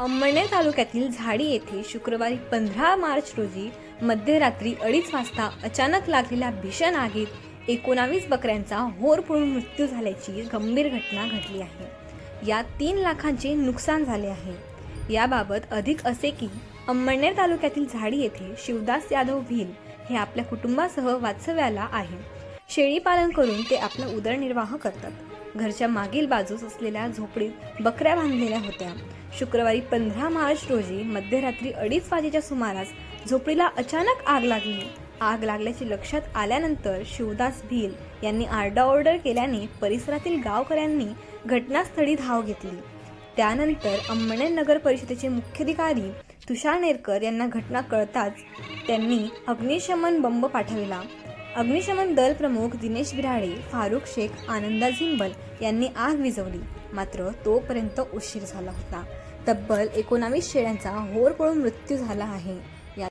अंमळनेर तालुक्यातील झाडी येथे शुक्रवारी पंधरा मार्च रोजी मध्यरात्री अडीच वाजता अचानक लागलेल्या भीषण आगीत एकोणावीस बकऱ्यांचा होर पळून मृत्यू झाल्याची गंभीर घटना घडली आहे. यात तीन लाखांचे नुकसान झाले आहे. याबाबत अधिक असे की अंमळनेर तालुक्यातील झाडी येथे शिवदास यादव भील हे आपल्या कुटुंबासह वास्तव्याला आहे. शेळीपालन करून ते आपला उदरनिर्वाह करतात. घरच्या मागील बाजूस असलेल्या झोपडीत बकऱ्या बांधलेल्या होत्या. शुक्रवारी पंधरा मार्च रोजी मध्यरात्री अडीच वाजेच्या सुमारास झोपडीला अचानक आग लागली. आग लागल्याचे लक्षात आल्यानंतर शिवदास भील यांनी आरडाओरडर केल्याने परिसरातील गावकऱ्यांनी घटनास्थळी धाव घेतली. त्यानंतर अंमळनेर नगर परिषदेचे मुख्याधिकारी तुषार नेरकर यांना घटना कळताच त्यांनी अग्निशमन बंब पाठविला. अग्निशमन दल प्रमुख दिनेश बिराडे फारुख शेख आनंदा झिंबल यांनी आग विझवली. मात्र तोपर्यंत उशीर झाला होता. तब्बल एकोणावीस शेळ्यांचा होर पळून मृत्यू झाला आहे.